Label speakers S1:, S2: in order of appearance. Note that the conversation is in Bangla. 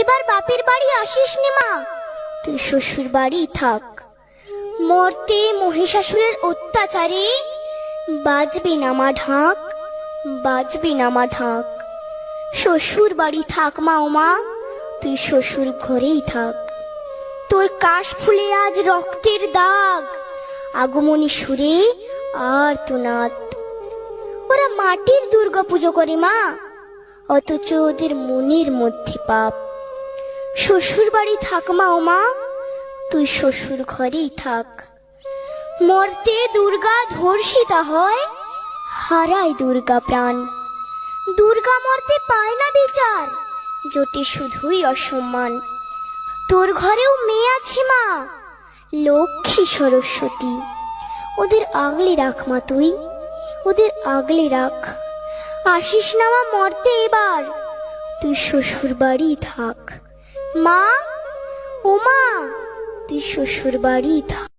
S1: এবার বাপের বাড়ি আসিস নে মা। তুই শ্বশুর বাড়ি থাক। মর্তে মহিষাসুরের অত্যাচারে বাজবি না মা ঢাক, বাজবি না মা ঢাক। শ্বশুর বাড়ি থাক মা ও মা, তুই শ্বশুর ঘরেই থাক। তোর কাশ ফুলে আজ রক্তের দাগ, আগমনী সুরে আর তো নাত। ওরা মাটির দুর্গা পুজো করে মা, অথচ ওদের মনের মধ্যে পাপ। শ্বশুর বাড়ি থাক মা ও মা, তুই শ্বশুর ঘরেই থাক। মর্তে দুর্গা ধর্ষিতা হয়, হারায় দুর্গা প্রাণ। দুর্গা মর্তে পায় না বিচার, জোটে শুধুই অসম্মান। তোর ঘরেও মেয়ে আছে মা, লক্ষ্মী সরস্বতী। ওদের আগলে রাখ মা তুই, ওদের আগলে রাখ। আসিস না মা মরতে এবার, তুই শ্বশুর বাড়ি থাক। মা? ও মা তুই শ্বশুর বাড়ি